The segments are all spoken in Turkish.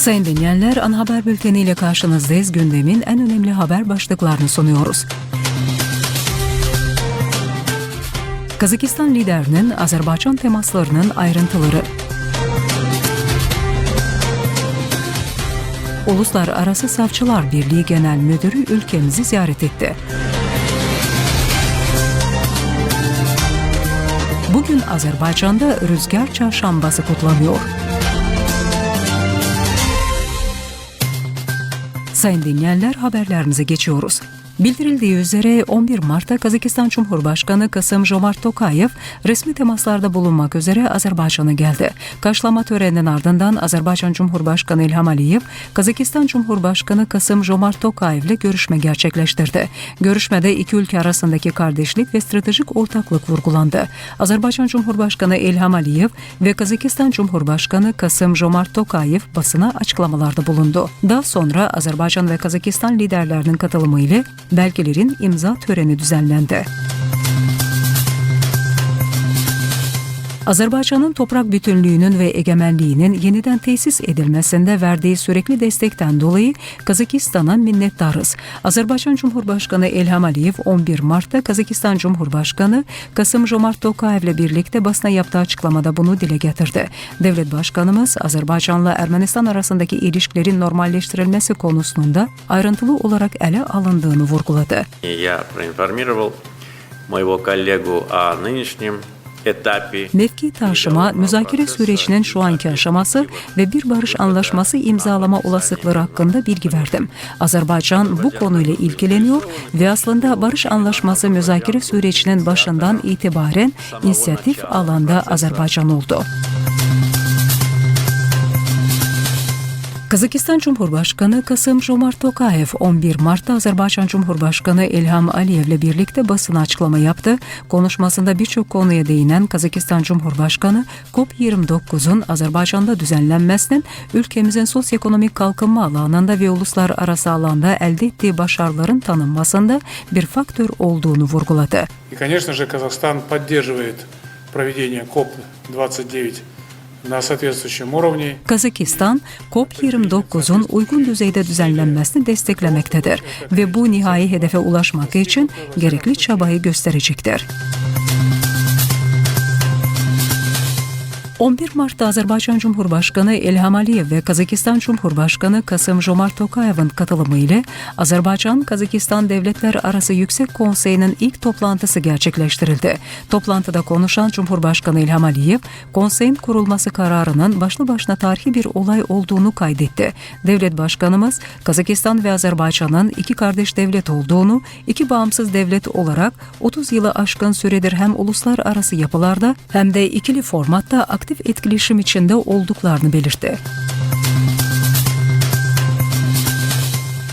Sayın dinleyenler, ana haber bülteniyle karşınızdayız. Gündemin en önemli haber başlıklarını sunuyoruz. Kazakistan liderinin Azerbaycan temaslarının ayrıntıları. Uluslararası Savcılar Birliği Genel Müdürü ülkemizi ziyaret etti. Bugün Azerbaycan'da Rüzgar Çarşambası kutlanıyor. Sayın dinleyenler haberlerimize geçiyoruz. Bildirildiği üzere 11 Mart'ta Kazakistan Cumhurbaşkanı Kasım Jomart Tokayev resmi temaslarda bulunmak üzere Azerbaycan'a geldi. Karşılama töreninin ardından Azerbaycan Cumhurbaşkanı İlham Aliyev, Kazakistan Cumhurbaşkanı Kasım Jomart Tokayev ile görüşme gerçekleştirdi. Görüşmede iki ülke arasındaki kardeşlik ve stratejik ortaklık vurgulandı. Azerbaycan Cumhurbaşkanı İlham Aliyev ve Kazakistan Cumhurbaşkanı Kasım Jomart Tokayev basına açıklamalarda bulundu. Daha sonra Azerbaycan ve Kazakistan liderlerinin katılımıyla belgelerin imza töreni düzenlendi. Azerbaycan'ın toprak bütünlüğünün ve egemenliğinin yeniden tesis edilmesinde verdiği sürekli destekten dolayı Kazakistan'a minnettarız. Azerbaycan Cumhurbaşkanı İlham Aliyev 11 Mart'ta Kazakistan Cumhurbaşkanı Kasım Jomart Tokayev ile birlikte basına yaptığı açıklamada bunu dile getirdi. Devlet Başkanımız Azerbaycan'la Ermenistan arasındaki ilişkilerin normalleştirilmesi konusunda ayrıntılı olarak ele alındığını vurguladı. Я проинформировал моего коллегу о нынешнем этапе Mevki taşıma, müzakere sürecinin şu anki aşaması ve bir barış anlaşması imzalama olasılıkları hakkında bilgi verdim. Azerbaycan bu konuyla ilgileniyor ve aslında barış anlaşması müzakere sürecinin başından itibaren inisiyatif alanda Azerbaycan oldu. Kazakistan Cumhurbaşkanı Kasım Jomart Tokayev 11 Mart'ta Azerbaycan Cumhurbaşkanı İlham Aliyev ile birlikte basına açıklama yaptı. Konuşmasında birçok konuya değinen Kazakistan Cumhurbaşkanı COP29'un Azerbaycan'da düzenlenmesinin ülkemizin sosyoekonomik kalkınma alanında ve uluslararası alanda elde ettiği başarıların tanınmasında bir faktör olduğunu vurguladı. И, конечно же, Казахстан поддерживает проведение КОП-29 на соответствующем уровне. Kazakistan, COP29'un uygun düzeyde düzenlenmesini desteklemektedir ve bu nihai hedefe ulaşmak için gerekli çabayı gösterecektir. 11 Mart'ta Azerbaycan Cumhurbaşkanı İlham Aliyev ve Kazakistan Cumhurbaşkanı Kasım Jomart Tokayev'in katılımıyla Azerbaycan-Kazakistan Devletler Arası Yüksek Konseyi'nin ilk toplantısı gerçekleştirildi. Toplantıda konuşan Cumhurbaşkanı İlham Aliyev, konseyin kurulması kararının başlı başına tarihi bir olay olduğunu kaydetti. Devlet Başkanımız, Kazakistan ve Azerbaycan'ın iki kardeş devlet olduğunu, iki bağımsız devlet olarak 30 yılı aşkın süredir hem uluslararası yapılarda hem de ikili formatta aktif etkileşim içinde olduklarını belirtti.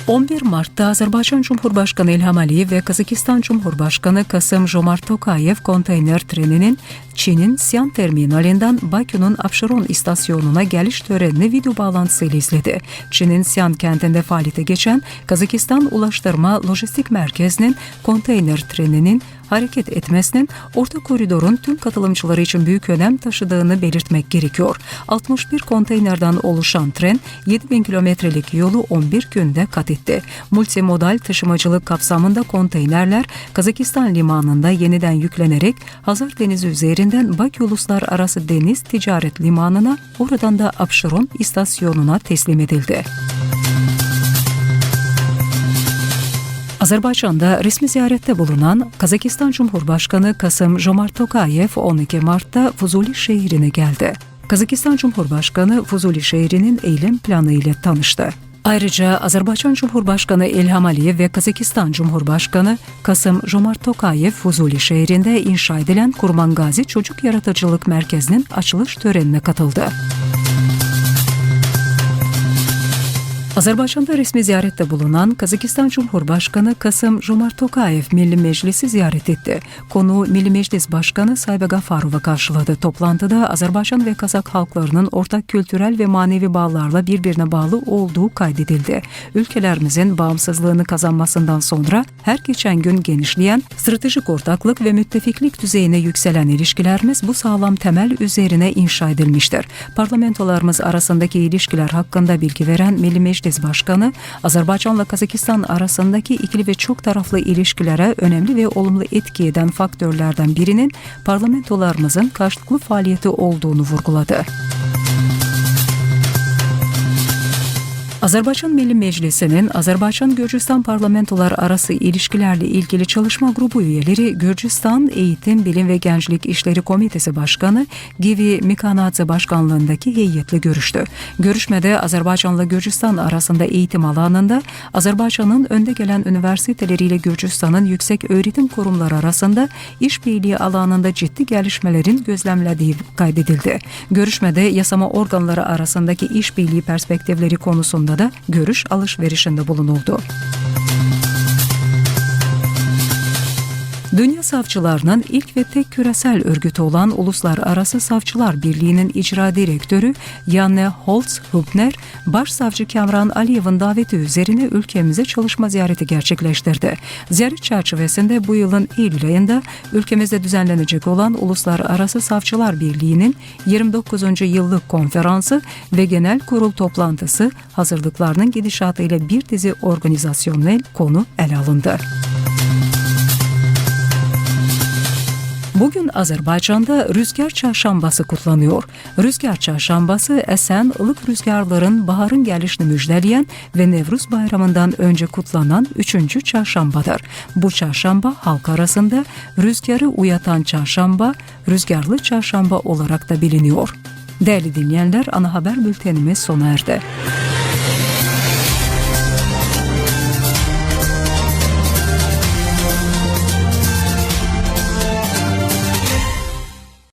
11 Mart'ta Azerbaycan Cumhurbaşkanı İlham Aliyev ve Kazakistan Cumhurbaşkanı Kasım Jomart Tokayev konteyner treninin Çin'in Sian terminalinden Bakü'nün Apşeron istasyonuna geliş törenini video bağlantısıyla izledi. Çin'in Sian kentinde faaliyete geçen Kazakistan Ulaştırma Lojistik Merkezi'nin konteyner treninin hareket etmesinin orta koridorun tüm katılımcıları için büyük önem taşıdığını belirtmek gerekiyor. 61 konteynerden oluşan tren 7000 kilometrelik yolu 11 günde kat etti. Multimodal taşımacılık kapsamında konteynerler Kazakistan limanında yeniden yüklenerek Hazar Denizi üzerinden Bakü Uluslararası Deniz Ticaret Limanı'na oradan da Apşeron istasyonuna teslim edildi. Azerbaycan'da resmi ziyarette bulunan Kazakistan Cumhurbaşkanı Kasım Jomart Tokayev 12 Mart'ta Fuzuli şehrine geldi. Kazakistan Cumhurbaşkanı Fuzuli şehrinin eylem planı ile tanıştı. Ayrıca Azerbaycan Cumhurbaşkanı İlham Aliyev ve Kazakistan Cumhurbaşkanı Kasım Jomart Tokayev Fuzuli şehrinde inşa edilen Kurman Gazi Çocuk Yaratıcılık Merkezi'nin açılış törenine katıldı. Azerbaycan'da resmi ziyarette bulunan Kazakistan Cumhurbaşkanı Kasım Jomart Tokayev Milli Meclisi ziyaret etti. Konuğu Milli Meclis Başkanı Saybe Gafarova karşıladı. Toplantıda Azerbaycan ve Kazak halklarının ortak kültürel ve manevi bağlarla birbirine bağlı olduğu kaydedildi. Ülkelerimizin bağımsızlığını kazanmasından sonra her geçen gün genişleyen stratejik ortaklık ve müttefiklik düzeyine yükselen ilişkilerimiz bu sağlam temel üzerine inşa edilmiştir. Parlamentolarımız arasındaki ilişkiler hakkında bilgi veren Milli Meclis Başkanı, Azerbaycan'la Kazakistan arasındaki ikili ve çok taraflı ilişkilere önemli ve olumlu etki eden faktörlerden birinin parlamentolarımızın karşılıklı faaliyeti olduğunu vurguladı. Azerbaycan Milli Meclisi'nin Azerbaycan-Gürcistan parlamentolar arası ilişkilerle ilgili çalışma grubu üyeleri Gürcistan Eğitim, Bilim ve Gençlik İşleri Komitesi Başkanı Givi Mikanadze başkanlığındaki heyetle görüştü. Görüşmede Azerbaycan'la Gürcistan arasında eğitim alanında Azerbaycan'ın önde gelen üniversiteleriyle Gürcistan'ın yüksek öğretim kurumları arasında işbirliği alanında ciddi gelişmelerin gözlemlediği kaydedildi. Görüşmede yasama organları arasındaki işbirliği perspektifleri konusunda da görüş alışverişinde bulunuldu. Dünya Savcılarının ilk ve tek küresel örgütü olan Uluslararası Savcılar Birliği'nin icra direktörü Janne Holz-Hübner, Başsavcı Kamran Aliyev'in daveti üzerine ülkemize çalışma ziyareti gerçekleştirdi. Ziyaret çerçevesinde bu yılın Eylül ayında ülkemizde düzenlenecek olan Uluslararası Savcılar Birliği'nin 29. yıllık konferansı ve genel kurul toplantısı hazırlıklarının gidişatıyla bir dizi organizasyonel konu ele alındı. Bugün Azerbaycan'da Rüzgar Çarşambası kutlanıyor. Rüzgar Çarşambası esen ılık rüzgarların baharın gelişini müjdeleyen ve Nevruz Bayramı'ndan önce kutlanan üçüncü çarşambadır. Bu çarşamba halk arasında rüzgarı uyatan çarşamba, rüzgarlı çarşamba olarak da biliniyor. Değerli dinleyenler, ana haber bültenimiz sona erdi.